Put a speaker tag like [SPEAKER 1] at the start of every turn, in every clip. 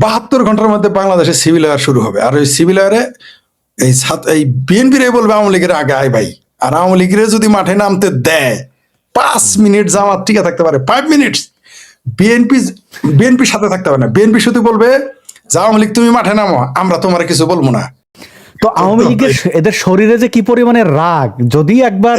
[SPEAKER 1] বাহাত্তর ঘণ্টার মধ্যে বাংলাদেশে সিভিল ওয়ার শুরু হবে। আর ওই সিভিল ওয়ারে এই এই বিএনপির বলবে আওয়ামী লীগের আগে আয় ভাই। আর আওয়ামী লীগের যদি মাঠে নামতে দেয়, পাঁচ মিনিট জামাত টিকে থাকতে পারে। ফাইভ মিনিটস বিএনপি বিএনপির সাথে থাকতে পারে না। বিএনপি শুধু বলবে যে, আওয়ামী লীগ, তুমি মাঠে নামো, আমরা তোমার কিছু বলব না।
[SPEAKER 2] তো আওয়ামী লীগের এদের শরীরে যে কি পরিমাণে রাগ যদি একবার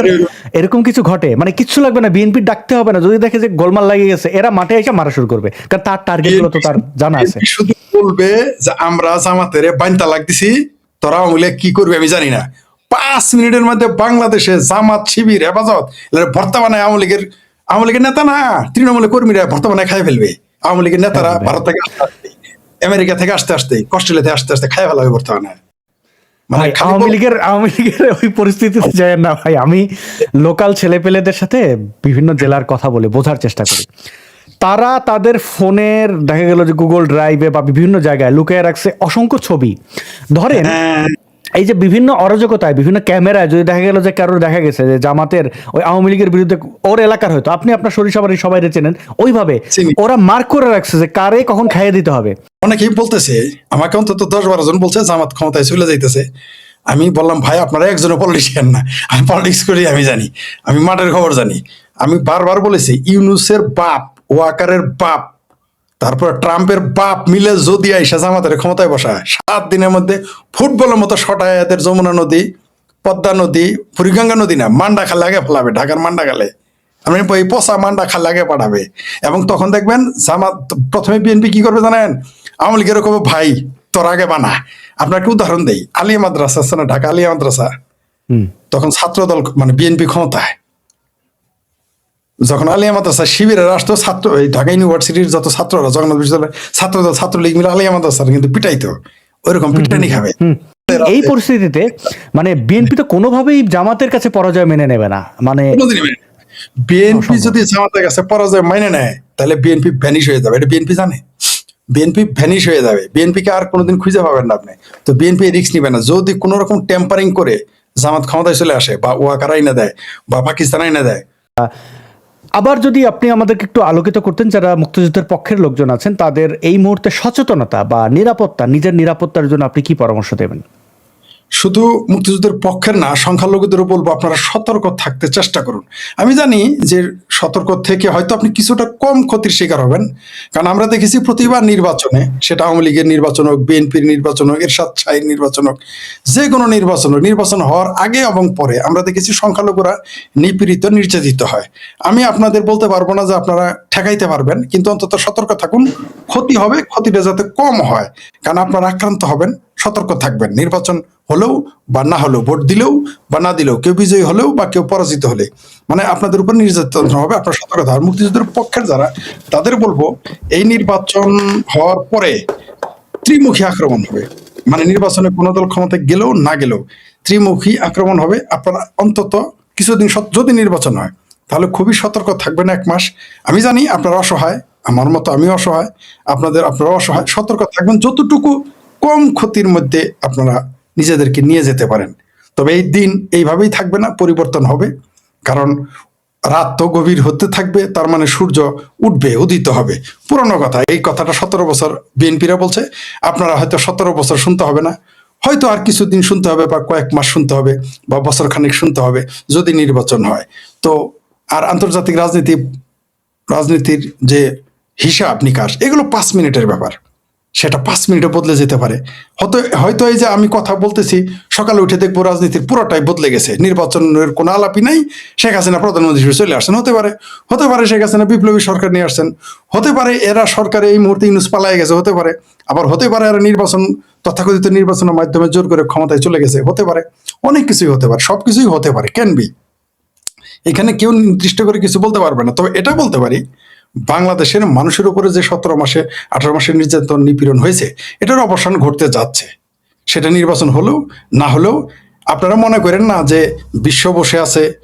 [SPEAKER 2] এরকম কিছু ঘটে মানে কিচ্ছু লাগবে না বিএনপি ডাকতে হবে না যদি দেখে যে গোলমাল লাগিয়ে গেছে এরা মাঠে এসে মারা শুরু করবে। কারণ তার টার্গেটগুলো তো তার জানা আছে।
[SPEAKER 1] শুধু বলবে যে আমরা জামাতের বাইনতা লাগতেছি তোরা আওয়ামী লীগ কি করবে আমি জানি না। পাঁচ মিনিটের মধ্যে বাংলাদেশে জামাত শিবির হেফাজত এরা বর্তমানে আওয়ামী লীগের আওয়ামী লীগের নেতা না তৃণমূলের কর্মীরা বর্তমানে খাই ফেলবে। আওয়ামী লীগের নেতারা ভারত থেকে আসতে আসতে আমেরিকা থেকে আসতে আসতে অস্ট্রেলিয়া থেকে আসতে আসতে খাই ফেলা হবে বর্তমানে। মানে
[SPEAKER 2] আওয়ামী লীগের আওয়ামী লীগের ওই পরিস্থিতিতে যায় না ভাই আমি লোকাল ছেলেপেলেদের সাথে বিভিন্ন জেলার কথা বলে বোঝার চেষ্টা করি। তারা তাদের ফোনের দেখা গেল যে গুগল ড্রাইভে বা বিভিন্ন জায়গায় লুকিয়ে রাখছে অসংখ্য ছবি। ধরেন
[SPEAKER 1] হ্যাঁ,
[SPEAKER 2] এই যে বিভিন্ন অরাজকতায় বিভিন্ন ক্যামেরায় যদি দেখা গেল যে কারোর দেখা গেছে যে জামাতের ওই আওয়ামী লীগের বিরুদ্ধে ওর এলাকার হয়তো আপনি আপনার সরিষাবাড়ি সবাই চেনেন ওইভাবে ওরা মার্ক করে রাখছে যে কারে কখন খাইয়ে দিতে হবে।
[SPEAKER 1] অনেকেই বলতেছে আমাকে অন্তত দশ বারো জন বলছে জামাত ক্ষমতায় চলে যাইতেছে। আমি বললাম ভাই আপনারা একজনও পলিটিশিয়ান না। আমি পলিটিক্স করি আমি জানি। আমি মাঠের খবর জানি। আমি বারবার বলেছি ইউনুসের বাপ ওয়াকারের বাপ তারপর ট্রাম্পের বাপ মিলে যদি আইসা জামাতের ক্ষমতায় বসায় সাত দিনের মধ্যে ফুটবলের মতো শটায় এদের যমুনা নদী পদ্মা নদী বুড়িগঙ্গা নদী না মান্ডা খালে আগে ফেলাবে ঢাকার মান্ডা খালে। আমি এই পচা মান্ডা খালে আগে পাঠাবে। এবং তখন দেখবেন জামাত প্রথমে বিএনপি কি করবে জানেন? আওয়ামী লীগের এরকম ভাই তোর আগে বানা। আপনার একটা উদাহরণ দেই। আলিয়া মাদ্রাসা আছে না ঢাকা আলিয়া মাদ্রাসা?
[SPEAKER 2] হুম।
[SPEAKER 1] তখন ছাত্রদল মানে বিএনপি ক্ষমতায়। যখন আলিয়া মাদ্রাসা শিবিরের রাষ্ট্র ছাত্র এই ঢাকা ইউনিভার্সিটির যত ছাত্ররা জগন্নাথ বিশ্ববিদ্যালয় ছাত্রদল ছাত্রলীগ মিলে আলিয়া মাদ্রাসা কিন্তু পিটাইতো। ওইরকম পিটানি খাবে।
[SPEAKER 2] এই পরিস্থিতিতে মানে বিএনপি তো কোনোভাবেই জামাতের কাছে পরাজয় মেনে নেবে না। মানে
[SPEAKER 1] বিএনপি যদি জামাতের কাছে পরাজয় মাইনে নেয় তাহলে বিএনপি ভ্যানিশ হয়ে যাবে। এটা বিএনপি জানে। বিএনপি ভ্যানিশ হয়ে যাবে। বিএনপিকে আর কোনোদিন খুঁজে পাবেন না আপনি। তো বিএনপি রিস্ক নিবে না। যদি কোনো রকম টেম্পারিং করে জামাত ক্ষমতায় চলে আসে বা ওয়াকার আইনা দেয় বা পাকিস্তান আইনা দেয়
[SPEAKER 2] আবার যদি আপনি আমাদেরকে একটু আলোকিত করতেন, যারা মুক্তিযুদ্ধের পক্ষের লোকজন আছেন, তাদের এই মুহূর্তে সচেতনতা বা নিরাপত্তা, নিজের নিরাপত্তার জন্য আপনি কি পরামর্শ দেবেন?
[SPEAKER 1] শুধু মুক্তিযুদ্ধের পক্ষের না, সংখ্যালঘুদের বলব আপনারা সতর্ক থাকতে চেষ্টা করুন। আমি জানি যে সতর্ক থেকে হয়তো আপনি কিছুটা কম ক্ষতির শিকার হবেন, কারণ আমরা দেখেছি প্রতিবার নির্বাচনে, সেটা আওয়ামী লীগের নির্বাচন হোক, বিএনপির নির্বাচন হোক, এরশাদ শাহীর নির্বাচন হোক, যে কোনো নির্বাচন হোক, নির্বাচন হওয়ার আগে এবং পরে আমরা দেখেছি সংখ্যালঘুরা নিপীড়িত, নির্যাতিত হয়। আমি আপনাদের বলতে পারব না যে আপনারা ঠেকাইতে পারবেন, কিন্তু অন্তত সতর্ক থাকুন, ক্ষতি হবে, ক্ষতিটা যাতে কম হয়, কারণ আপনারা আক্রান্ত হবেন। সতর্ক থাকবেন। নির্বাচন হলেও বা না হলেও, ভোট দিলেও বা না দিলেও, কেউ বিজয়ী হলেও বা কেউ পরাজিত হলে। মানে আপনাদের উপর নির্যাতন হবে, আপনার সতর্ক থাকুন। মুক্তিযুদ্ধের পক্ষের যারা, তাদের বলব, এই নির্বাচন হওয়ার পরে ত্রিমুখী আক্রমণ হবে। মানে নির্বাচনে কোনো দল ক্ষমতায় গেলেও না গেলেও ত্রিমুখী আক্রমণ হবে। আপনারা অন্তত কিছুদিন যদি নির্বাচন হয়, তাহলে খুবই সতর্ক থাকবেন এক মাস। আমি জানি আপনারা অসহায়, আমার মতো আমি অসহায়, আপনাদের আপনারা অসহায়। সতর্ক থাকবেন যতটুকু কম ক্ষতির মধ্যে আপনারা নিজেদেরকে নিয়ে যেতে পারেন। তবে এই দিন এইভাবেই থাকবে না, পরিবর্তন হবে। কারণ রাত তো গভীর হতে থাকবে, তার মানে সূর্য উঠবে, উদিত হবে। পুরনো কথা, এই কথাটা সতেরো বছর বিএনপিরা বলছে। আপনারা হয়তো সতেরো বছর শুনতে হবে না। হয়তো আর কিছুদিন শুনতে হবে বা কয়েক মাস শুনতে হবে বা বছর খানিক শুনতে হবে যদি নির্বাচন হয়। তো আর আন্তর্জাতিক রাজনীতি, রাজনীতির যে হিসাব নিকাশ, এগুলো পাঁচ মিনিটের ব্যাপার। সেটা পাঁচ মিনিটে বদলে যেতে পারে। হয়তো হয়তো এই যে আমি কথা বলতেছি, সকালে উঠে দেখব রাজনীতির পুরোটাই বদলে গেছে। নির্বাচনের কোনো আলাপই নাই। শেখ হাসিনা প্রধানমন্ত্রী হিসেবে চলে আসছেন। হতে পারে হতে পারে শেখ হাসিনা বিপ্লবী সরকার নিয়ে আসছেন। হতে পারে এরা সরকারে এই মুহূর্তে ইউনুস পালাই গেছে। হতে পারে। আবার হতে পারে এরা নির্বাচন, তথাকথিত নির্বাচনের মাধ্যমে জোর করে ক্ষমতায় চলে গেছে। হতে পারে। অনেক কিছুই হতে পারে। সব কিছুই হতে পারে। ক্যান বি এখানে কেউ নির্দিষ্ট করে কিছু বলতে পারবে না। তবে এটা বলতে পারি বাংলাদেশের মানুষের উপরে যে সতেরো মাসে, আঠারো মাসের নির্যাতন নিপীড়ন হয়েছে, এটার অবসান ঘটতে যাচ্ছে। সেটা নির্বাচন হলেও, না হলেও, আপনারা মনে করেন না যে বিশ্ব বসে আছে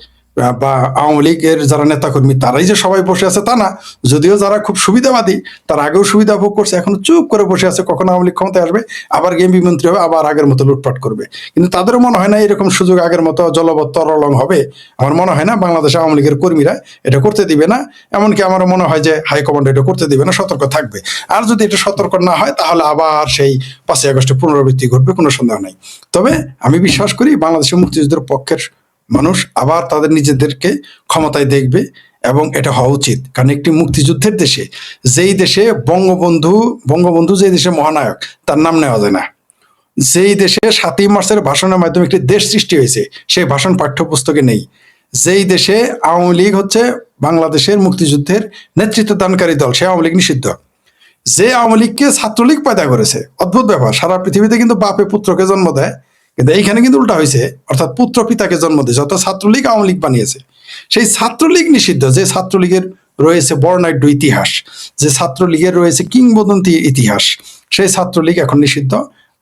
[SPEAKER 1] বা আওয়ামী লীগের যারা নেতাকর্মী, তারাই যে সবাই বসে আছে তা না। যদিও যারা খুব সুবিধাবাদী, তারা আগেও সুবিধা ভোগ করছে, এখন চুপ করে বসে আছে, কখন আওয়ামী লীগ ক্ষমতায় আসবে, আবার এমপি মন্ত্রী হবে, আবার আগের মতো লুটপাট করবে। কিন্তু তাদেরও মনে হয় না এরকম সুযোগ আগের মতো জলবৎ তরলং হবে। আমার মনে হয় না বাংলাদেশ আওয়ামী লীগের কর্মীরা এটা করতে দিবে না। এমনকি আমারও মনে হয় যে হাইকমান্ড এটা করতে দিবে না, সতর্ক থাকবে। আর যদি এটা সতর্ক না হয়, তাহলে আবার সেই পাঁচই আগস্টে পুনরাবৃত্তি ঘটবে, কোনো সন্দেহ নাই। তবে আমি বিশ্বাস করি বাংলাদেশের মুক্তিযুদ্ধের পক্ষের মানুষ আবার তাদের নিজেদেরকে ক্ষমতায় দেখবে এবং এটা হওয়া উচিত। কারণ একটি মুক্তিযুদ্ধের দেশে যেই দেশে বঙ্গবন্ধু বঙ্গবন্ধু যেই দেশে মহানায়ক, তার নাম নেওয়া যায় না। যেই দেশে সাতই মার্চের ভাষণের মাধ্যমে একটি দেশ সৃষ্টি হয়েছে, সেই ভাষণ পাঠ্যপুস্তকে নেই। যেই দেশে আওয়ামী লীগ হচ্ছে বাংলাদেশের মুক্তিযুদ্ধের নেতৃত্ব দানকারী দল, সে আওয়ামী লীগ নিষিদ্ধ। যে আওয়ামী লীগকে ছাত্রলীগ পয়দা করেছে, অদ্ভুত ব্যাপার, সারা পৃথিবীতে কিন্তু বাপে পুত্রকে জন্ম দেয়। কিন্তু এইখানে কিন্তু উল্টা হয়েছে অর্থাৎ পুত্র পিতাকে জন্ম দিয়েছে, অর্থাৎ ছাত্রলীগ আওয়ামী লীগ বানিয়েছে। সেই ছাত্রলীগ নিষিদ্ধ, যে ছাত্রলীগের রয়েছে বর্ণাঢ্য ইতিহাস, যে ছাত্রলীগের রয়েছে কিংবদন্তি ইতিহাস, সেই ছাত্রলীগ এখন নিষিদ্ধ,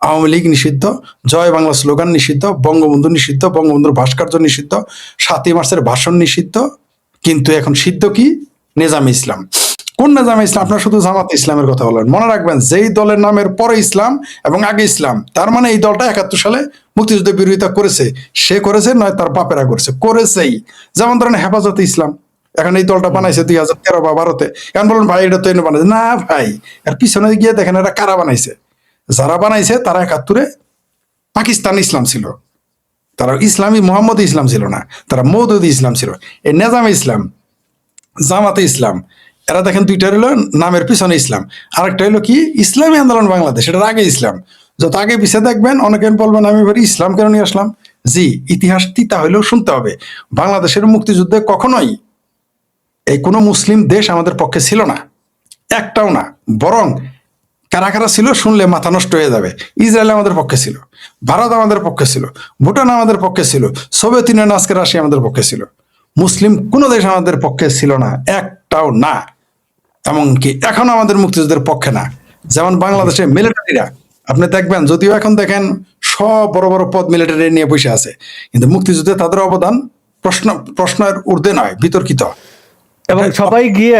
[SPEAKER 1] আওয়ামী লীগ নিষিদ্ধ, জয় বাংলা স্লোগান নিষিদ্ধ, বঙ্গবন্ধু নিষিদ্ধ, বঙ্গবন্ধুর ভাস্কর্য নিষিদ্ধ, সাতই মার্চের ভাষণ নিষিদ্ধ, কিন্তু এখন সিদ্ধ কি? নিজাম ইসলাম। কোন নিজাম ইসলাম? আপনার শুধু জামাত ইসলামের কথা বলেন। মনে রাখবেন, যেই দলের নামের পরে ইসলাম এবং আগে ইসলাম, তার মানে এই দলটা একাত্তর সালে মুক্তিযুদ্ধের বিরোধিতা করেছে। সে করেছে, নয় তার বাপেরা করেছে। করেছেই। যেমন ধরেন হেফাজতে ইসলাম। এখন এই দলটা বানাইছে দুই হাজার তেরো বা বারোতে। এখন বলুন, ভাই, এটা তো এনে বানাইছে। না, ভাই, এর পিছনে গিয়ে দেখেন এটা কারা বানাইছে। যারা বানাইছে, তারা একাত্তরে পাকিস্তান ইসলাম ছিল। তারা ইসলামী মোহাম্মদ ইসলাম ছিল না। তারা মৌদুদি ইসলাম ছিল। এই নেজাম ইসলাম, জামাতে ইসলাম এরা দেখেন দুইটা হলো নামের পিছনে ইসলাম। আরেকটা হলো কি? ইসলামী আন্দোলন বাংলাদেশ, এটার আগে ইসলাম। যত আগে পিছিয়ে দেখবেন, অনেকে বলবেন, আমি এবার ইসলাম কেন নিয়ে আসলাম? জি, ইতিহাস তিতা হলেও শুনতে হবে। বাংলাদেশের মুক্তিযুদ্ধে কখনোই এই কোনো মুসলিম দেশ আমাদের পক্ষে ছিল না। একটাও না। বরং কারা কারা ছিল শুনলে মাথা নষ্ট হয়ে যাবে। ইসরায়েল আমাদের পক্ষে ছিল, ভারত আমাদের পক্ষে ছিল, ভুটান আমাদের পক্ষে ছিল, সোভিয়েত ইউনিয়ন আজকে রাশিয়া আমাদের পক্ষে ছিল। মুসলিম কোনো দেশ আমাদের পক্ষে ছিল না, একটাও না। এমনকি এখন আমাদের মুক্তিযুদ্ধের পক্ষে না। যেমন বাংলাদেশে মিলিটারিরা আপনি দেখবেন যদিও এখন দেখেন সব বড় বড় পদ মিলিটারি নিয়ে বসে আছে কিন্তু মুক্তিযুদ্ধে তাদের অবদান প্রশ্ন প্রশ্নের ঊর্ধ্বে নয় বিতর্কিত।
[SPEAKER 2] এবং সবাই গিয়ে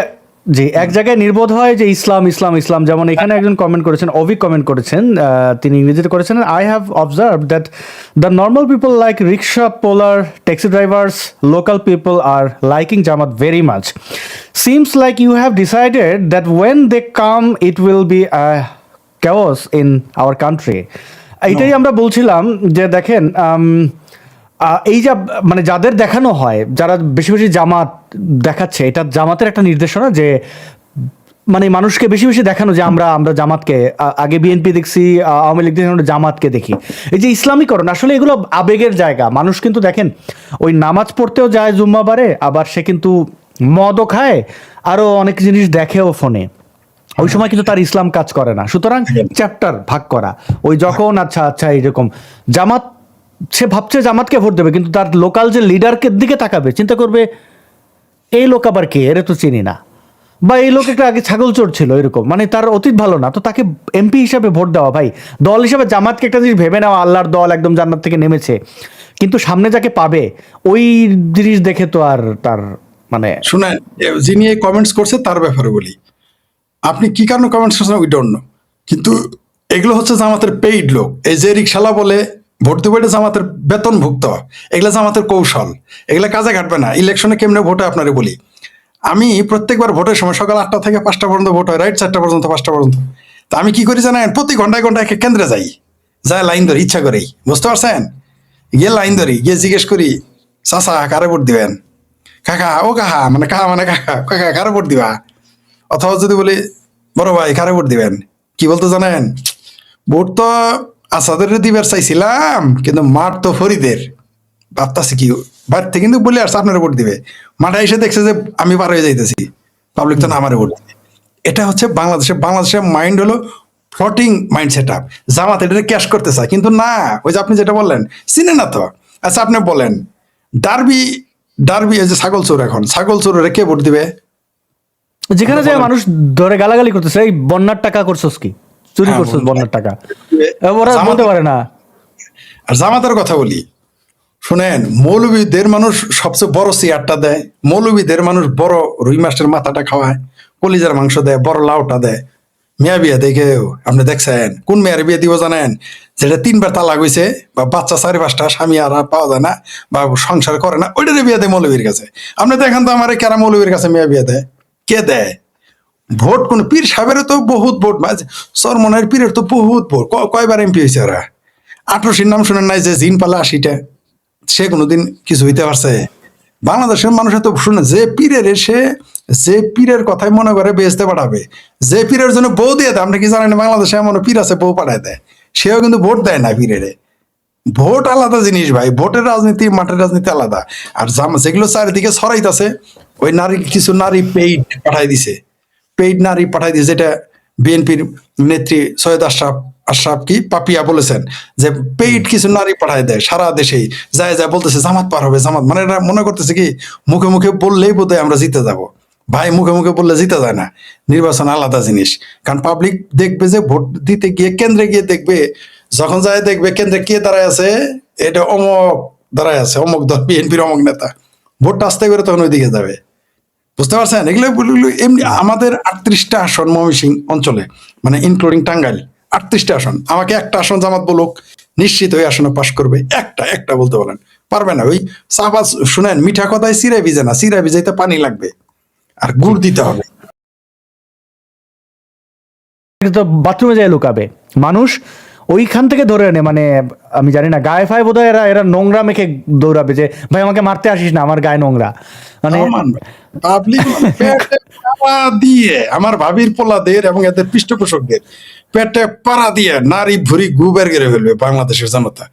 [SPEAKER 2] জি এক জায়গায় নির্বোধ হয় যে ইসলাম ইসলাম ইসলাম। যেমন এখানে একজন কমেন্ট করেছেন অভিক কমেন্ট করেছেন তিনি ইংরেজিতে করেছেন I have observe that the normal people like rickshaw pullers taxi drivers local people are liking Jamaat very much seems like you have decided that when they come it will be chaos in our country এইটাই আমরা বলছিলাম যে দেখেন এই যা মানে যাদের দেখানো হয় যারা বেশি বেশি জামাত দেখাচ্ছে এটা জামাতের একটা নির্দেশনা যে মানে মানুষকে বেশি বেশি দেখানো যে আমরা আমরা জামাতকে আগে বিএনপি দেখছি আওয়ামী লীগ দেখছি আমরা জামাতকে দেখি। এই যে ইসলামীকরণ আসলে এগুলো আবেগের জায়গা। মানুষ কিন্তু দেখেন ওই নামাজ পড়তেও যায় জুম্মাবারে আবার সে কিন্তু মদও খায় আরও অনেক জিনিস দেখেও ফোনে। ওই সময় কিন্তু তার ইসলাম কাজ করে না। সুতরাং চ্যাপ্টার ভাগ করা। ওই যখন আচ্ছা আচ্ছা এইরকম। জামাত সে ভাবছে জামাতকে ভোট দেবে, কিন্তু তার লোকাল যে লিডারকে দিকে তাকাবে, চিন্তা করবে, এই লোক আবার কে? এর তো চিনি না। বা এই লোক একটা আগে ছাগল চোর ছিল, এরকম। মানে তার অতীত ভালো না, তো তাকে এমপি হিসাবে ভোট দেওয়া, ভাই। দল হিসাবে জামাতকে একটা জিনিস ভেবে নেওয়া, আল্লাহর দল একদম জান্নাত থেকে নেমেছে। কিন্তু সামনে যাকে পাবে, ওই জিনিস দেখে তো আর তার মানে
[SPEAKER 1] শুনেন, যিনি এই কমেন্টস করছে, তার ব্যাপারে বলি। আপনি কি কারণে কমেন্টস করছেন উই ডোন্ট নো কিন্তু এগুলো হচ্ছে জামাতের পেইড লোক। এই যে রিক্সালা বলে ভোট দেবো এটা জামাতের বেতনভুক্ত। এগুলো জামাতের কৌশল। এগুলো কাজে ঘাটবে না। ইলেকশনে কেমনে ভোটে আপনারে বলি? আমি প্রত্যেকবার ভোটের সময় সকাল আটটা থেকে পাঁচটা পর্যন্ত ভোট হয়, রাইট চারটা পর্যন্ত, পাঁচটা পর্যন্ত। তা আমি কি করি জানেন? প্রতি ঘন্টায় ঘন্টায় কেন্দ্রে যাই। যায় লাইন ধরি, ইচ্ছা করেই। বুঝতে পারছেন? গিয়ে লাইন ধরি, গিয়ে জিজ্ঞেস করি, চাচা, কারে ভোট দিবেন? কাকা, ও কাহা মানে কাহা মানে কাকা কাকা, কারে ভোট দিবা? অথবা যদি বলি, বড় ভাই, কারে ভোট দিবেন? কি বলতে জানেন? ভোট তো আসাদের দিবার চাইছিলাম, কিন্তু মাঠ তো ফরিদের। ভাবতাছি কি, বাড়িতে কিন্তু বলে আসছে আপনারা ভোট দিবে। মাঠে এসে দেখছে যে আমি পার হয়ে যাইতেছি পাবলিক তো না আমারে ভোট দিবে। এটা হচ্ছে বাংলাদেশে বাংলাদেশের মাইন্ড হলো floating mind set up Jamaat এটা ক্যাশ করতে চায়, কিন্তু না, ওই যে আপনি যেটা বললেন, চিনে না তো। আচ্ছা আপনি বলেন, ডারবি ডারবি যে ছাগল চোর এখন, ছাগল চোরে কে ভোট দিবে?
[SPEAKER 2] যেখানে যে মানুষ ধরে গালাগালি করতেছে, এই বন্যার টাকা করছস কি? চুরি
[SPEAKER 1] হ্যাঁ,
[SPEAKER 2] করছস
[SPEAKER 1] বন্যার
[SPEAKER 2] টাকা। ওরা বলতে পারে না।
[SPEAKER 1] আর জামাতের কথা বলি। শুনেন মৌলবীদের মানুষ সবচেয়ে বড় চেয়ারটা দেয়। মৌলবীদের মানুষ বড় রুই মাছের মাথাটা খাওয়ায় কলিজার মাংস দেয় বড় লাউটা দেয়। মেয়া বিয়া দেখেও আপনি দেখছেন? কোন মেয়ের বিয়ে দিব জানেন? যেটা তিনবার তালাক হয়েছে বা বাচ্চা চারি পাঁচটা স্বামী আর আর পাওয়া যায় না বা সংসার করে না ওইটারে বিয়ে দেয় মৌলবীর কাছে। আপনি দেখেন তো আমার কেরা মৌলবীর কাছে মেয়া বিয়ে দেয়? কে দেয়? ভোট কোন পীর সাহেবেরও তো বহুত ভোট সরমনের পীরের তো বহুত ভোট। কয়বার এমপি হয়েছে ওরা? আঠারোশির নাম শুনেন নাই যে জিন পালা আশিটা? সে কোনোদিন কিছু হইতে পারছে? বাংলাদেশের মানুষের তো শুনে যে পীরের সে যে পীরের কথাই মনে করে বেচতে পাঠাবে। যে পীরের জন্য বউ দিয়ে দেয়, আপনি কি জানেন বাংলাদেশে এমন পীর আছে, বউ পাঠায় দেয়? সেও কিন্তু ভোট দেয় না পীরেরে। ভোট আলাদা জিনিস ভাই, ভোটের রাজনীতি, মাঠের রাজনীতি আলাদা। আর যেগুলো চারিদিকে ছড়াইতেছে, ওই নারী, কিছু নারী পেইড পাঠাই দিছে। পেইড নারী পাঠাই দিছে যেটা বিএনপির নেত্রী সৈয়দ আশরাফ আশরাফ কি পাপিয়া বলেছেন যে পেইড কিছু নারী পাঠাই দেয় সারা দেশেই। যায় যায় বলতেছে জামাত পার হবে, জামাত। মানে এরা মনে করতেছে কি, মুখে মুখে বললেই বোধহয় আমরা জিতে যাব। ভাই, মুখে মুখে বললে জিতে যায় না। নির্বাচন আলাদা জিনিস। কারণ পাবলিক দেখবে যে ভোট দিতে গিয়ে, কেন্দ্রে গিয়ে দেখবে, যখন যায় দেখবে কেন্দ্রে কে দাঁড়ায় আছে, এটা অমক দাঁড়ায় আছে, অমক দল, বিএনপির অমক নেতা। ভোটটা আসতে করে তখন ওইদিকে যাবে। বুঝতে পারছেন? এগুলো এমনি আমাদের আটত্রিশটা আসন ময়মনসিং অঞ্চলে মানে ইনক্লুডিং টাঙ্গাইল, আটত্রিশটা আসন। আমাকে একটা আসন জামাত বলুক, নিশ্চিত ওই আসনে পাশ করবে। একটা একটা বলতে বলেন পারবে না, ওই চাপা শুনেন, মিঠা কথায় সিরা ভিজে না সিরা ভিজাইতে পানি লাগবে। আর গুড় দিতে হবে।
[SPEAKER 2] বাথরুমে যায় লুকাবে। মানুষ ওইখান থেকে ধরে আনে মানে আমি জানি না, গায়ে ফায়ে বোধহয় এরা এরা নোংরা মেখে দৌড়াবে যে, ভাই, আমাকে মারতে আসিস না, আমার গায়ে নোংরা। মানে
[SPEAKER 1] দিয়ে, আমার ভাবির পোলাদের এবং এদের পৃষ্ঠপোষকদের পেটে পাড়া দিয়ে নারী ভুরি গুবের গেড়ে ফেলবে বাংলাদেশের জনতা।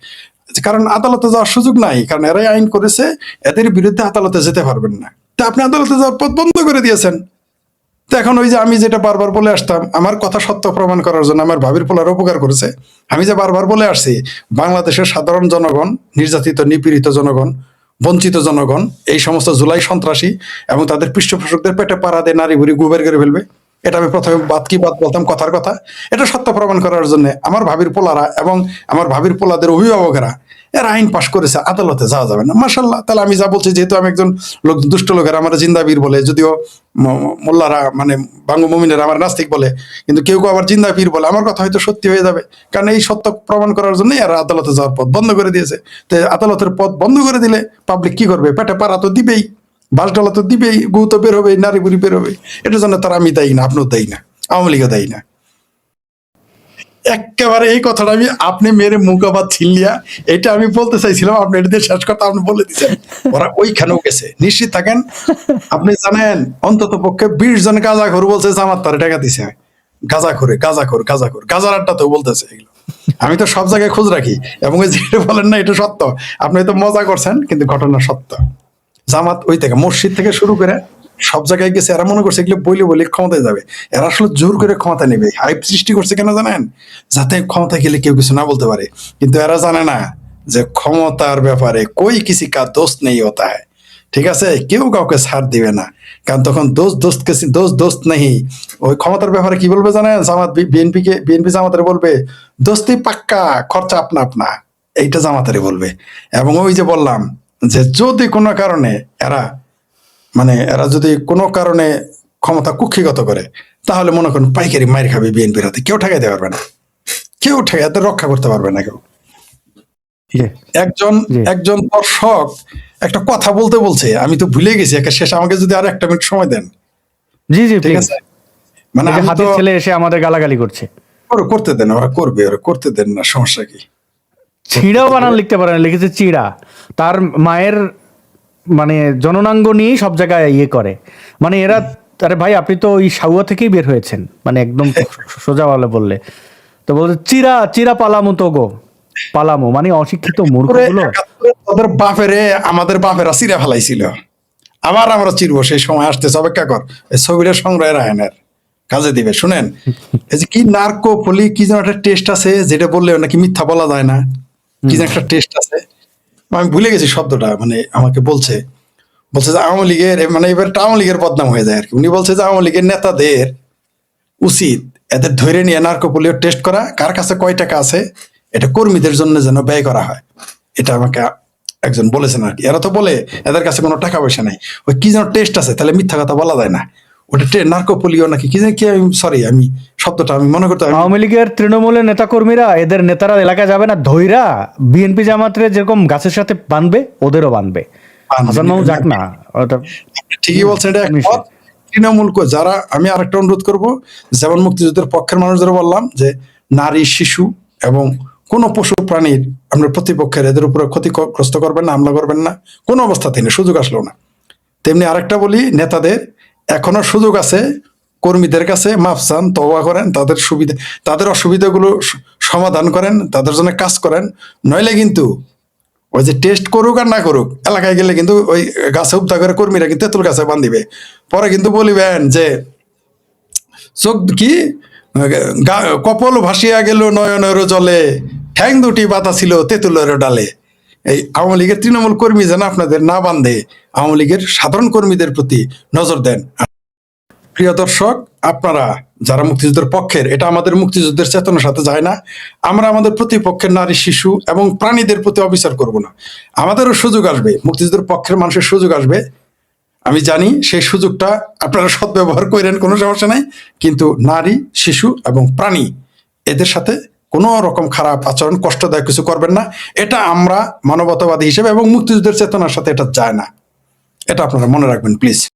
[SPEAKER 1] কারণ আদালতে যাওয়ার সুযোগ নাই, কারণ এরাই আইন করেছে, এদের বিরুদ্ধে আদালতে যেতে পারবেন না। তা আপনি আদালতে যাওয়ার পথ বন্ধ করে দিয়েছেন। তো এখন ওই যে আমি যেটা বারবার বলে আসতাম, আমার কথা সত্য প্রমাণ করার জন্য আমার ভাবির পোলার উপকার করেছে। আমি যে বারবার বলে আসছি, বাংলাদেশের সাধারণ জনগণ, নির্যাতিত, নিপীড়িত জনগণ, বঞ্চিত জনগণ, এই সমস্ত জুলাই সন্ত্রাসী এবং তাদের পৃষ্ঠপোষকদের পেটে পাড়া দিয়ে নারী বুড়ি গুবের করে ফেলবে, এটা আমি প্রথমে বাদ কি বাদ বলতাম কথার কথা। এটা সত্য প্রমাণ করার জন্য আমার ভাবির পোলারা এবং আমার ভাবির পোলাদের অভিভাবকেরা এর আইন পাশ করেছে, আদালতে যাওয়া যাবে না। মাসাল্লাহ তাহলে আমি যা বলছি, যেহেতু আমি একজন লোক, দুষ্ট লোকের, আমার জিন্দাবীর বলে, যদিও মোল্লারা মানে বাঙ্গু মমিনের আমার নাস্তিক বলে, কিন্তু কেউ কেউ আবার জিন্দাবীর বলে। আমার কথা হয়তো সত্যি হয়ে যাবে, কারণ এই সত্য প্রমাণ করার জন্যই আর আদালতে যাওয়ার পথ বন্ধ করে দিয়েছে। তো আদালতের পথ বন্ধ করে দিলে পাবলিক কি করবে? পেটে পাড়া তো দিবেই, বাস ডলা তো দিবেই, গু তো বের হবে নারী বুড়ি বের হবে এটার জন্য তারা আমি দায়ী না, আপনিও দায়ী না, আওয়ামী লীগও দায়ী না। একেবারে এই কথাটা আমি, আপনি মেরে মুখ আবার ছিল্লিয়া এটা আমি বলতে চাইছিলাম, আপনি এটা শেষ কথা আপনি বলে দিচ্ছেন। ওরা ওইখানেও গেছে। নিশ্চিত থাকেন, আপনি জানেন, অন্তত পক্ষে বিশ জন গাঁজা ঘর বলছে জামাত তার টাকা দিছে। গাঁজা করে গাঁজা কর গাঁজা কর গাঁজার আড্ডাতেও বলতেছে এগুলো। আমি তো সব জায়গায় খোঁজ রাখি, এবং যেটা বলেন না, এটা সত্য। আপনি তো মজা করছেন, কিন্তু ঘটনা সত্য। জামাত ওই থেকে মসজিদ থেকে শুরু করে সব জায়গায় গেছে, এরা মনে করছে এগুলো বইলে বলে ক্ষমতায় যাবে। এরা আসলে জোর করে ক্ষমতা নেবে। হাইপ সৃষ্টি করছে কেন জানেন? যাতে ক্ষমতা গেলে কেউ কিছু না বলতে পারে। কিন্তু এরা জানে না যে ক্ষমতার ব্যাপারে কই কিসি কা দোষ নেই হতা হয় ঠিক আছে? কেউ কাউকে ছাড় দিবে না। কারণ তখন দোষ কে দোষ দোস্ত নেই। ওই ক্ষমতার ব্যাপারে কি বলবে জানেন? জামাত বিএনপি কে, বিএনপি জামাতের বলবে দোস্তি পাক্কা, খরচা আপনা আপনা এইটা জামাতারে বলবে। এবং ওই যে বললাম যে যদি কোনো কারণে এরা মানে এরা যদি কোনো কারণে ক্ষমতা কুক্ষিগত করে তাহলে মনে করুন পাইকারি মাইর খাবে বিএনপির হাতে। কেউ ঠেকাইতে পারবে না। কেউ ঠেকাইতে রক্ষা করতে পারবে না কেউ। একজন একজন দর্শক একটা কথা বলতে বলছে আমি তো ভুলে গেছি একটা শেষ আমাকে যদি আর একটা মিনিট সময় দেন।
[SPEAKER 2] জি জি
[SPEAKER 1] ঠিক আছে? মানে
[SPEAKER 2] হাতের ছেলে এসে আমাদের গালাগালি করছে।
[SPEAKER 1] ওরা করতে দেন ওরা করবে ওরা করতে দেন না সমস্যা কি?
[SPEAKER 2] চিড়াও বানান লিখতে পারে না লিখেছে চিড়া। তার মায়ের মানে জননাঙ্গ নিয়েই সব জায়গায় ইয়ে করে। মানে এরা আরে ভাই আপনি তো ওই সাউয়া থেকেই বের হয়েছেন। মানে একদম সোজা বলে বললে। তো বলছে চিরা চিরা পালামু তো গো পালামু। মানে অশিক্ষিত মূর্খগুলো
[SPEAKER 1] তাদের বাপেরে আমাদের বাপেরা চিরা ফেলাইছিল। আবার আমরা চিরবো সেই সময় আসতেছে অপেক্ষা কর। এই ছবিটা সংগ্রহ রায়নের কাজে দিবে শুনেন? এই যে কি নার্কো ফলি কি যেন একটা টেস্ট আছে যেটা বললে নাকি মিথ্যা বলা যায় না। কি যেন একটা টেস্ট আছে। আমি ভুলে গেছি শব্দটা মানে আমাকে বলছে বলছে যে আওয়ামী লীগের মানে এবার আওয়ামী লীগের বদনাম হয়ে যায় আর কি। উনি বলছে যে আওয়ামী লীগের নেতাদের উচিত এদের ধরে নিয়ে নার্কোপোলিও টেস্ট করা, কার কাছে কয় টাকা আছে, এটা কর্মীদের জন্য যেন ব্যয় করা হয়। এটা আমাকে একজন বলেছেন আর কি। এরা তো বলে, এদের কাছে কোনো টাকা পয়সা নেই। ওই কি যেন টেস্ট আছে, তাহলে মিথ্যা কথা বলা যায় না। ওটা নার্কোপোলিও নাকি কি কি আমি সরি আমি শব্দটা আমি মনে করতে
[SPEAKER 2] আওয়ামী লীগের তৃণমূলের নেতাকর্মীরা এদের নেতারা এলাকায় যাবে না ধৈরা বিএনপি জামাতের যেরকম গাছের সাথে বানবে ওদেরও বানবে। হাসান মাহমুদ যাক না ওটা
[SPEAKER 1] ঠিকই বলছেন এটা। তৃণমূল যারা আমি আরেকটা অনুরোধ করব যেমন মুক্তিযুদ্ধের পক্ষের মানুষদের বললাম যে নারী শিশু এবং কোনো পশু প্রাণীর আমরা প্রতিপক্ষের এদের উপরে ক্ষতিগ্রস্ত করবেন না হামলা করবেন না কোনো অবস্থাতেই না সুযোগ আসলো না তেমনি আরেকটা বলি নেতাদের এখনও সুযোগ আছে, কর্মীদের কাছে মাফ চান, তওবা করেন, তাদের সুবিধা, তাদের অসুবিধাগুলো সমাধান করেন, তাদের জন্য কাজ করেন। নইলে কিন্তু ওই যে টেস্ট করুক আর না করুক, এলাকায় গেলে কিন্তু ওই গাছে উপতা করে কর্মীরা কিন্তু তেঁতুল গাছে বান্ধিবে পরে কিন্তু বলিবেন যে, চোখ কি? কপল ভাসিয়া গেল নয়নের জলে, ঠ্যাং দুটি বাতা ছিল তেঁতুলের ডালে। এই আওয়ামী লীগের তৃণমূল কর্মী যেন আপনাদের না বান্ধে, আওয়ামী লীগের সাধারণ কর্মীদের প্রতি নজর দেন। প্রিয় দর্শক, আপনারা যারা মুক্তিযুদ্ধের পক্ষের, এটা আমাদের মুক্তিযুদ্ধের চেতনার সাথে যায় না। আমরা আমাদের প্রতিপক্ষের নারী, শিশু এবং প্রাণীদের প্রতি অবিচার করব না। আমাদেরও সুযোগ আসবে, মুক্তিযুদ্ধের পক্ষের মানুষের সুযোগ আসবে। আমি জানি সেই সুযোগটা আপনারা সদ্ব্যবহার করেন, কোনো সমস্যা নাই। কিন্তু নারী, শিশু এবং প্রাণী, এদের সাথে কোনো রকম খারাপ আচরণ, কষ্টদায়ক কিছু করবেন না। এটা আমরা মানবতাবাদী হিসেবে এবং মুক্তিযুদ্ধের চেতনার সাথে এটা যায় না। এটা আপনারা মনে রাখবেন, প্লিজ।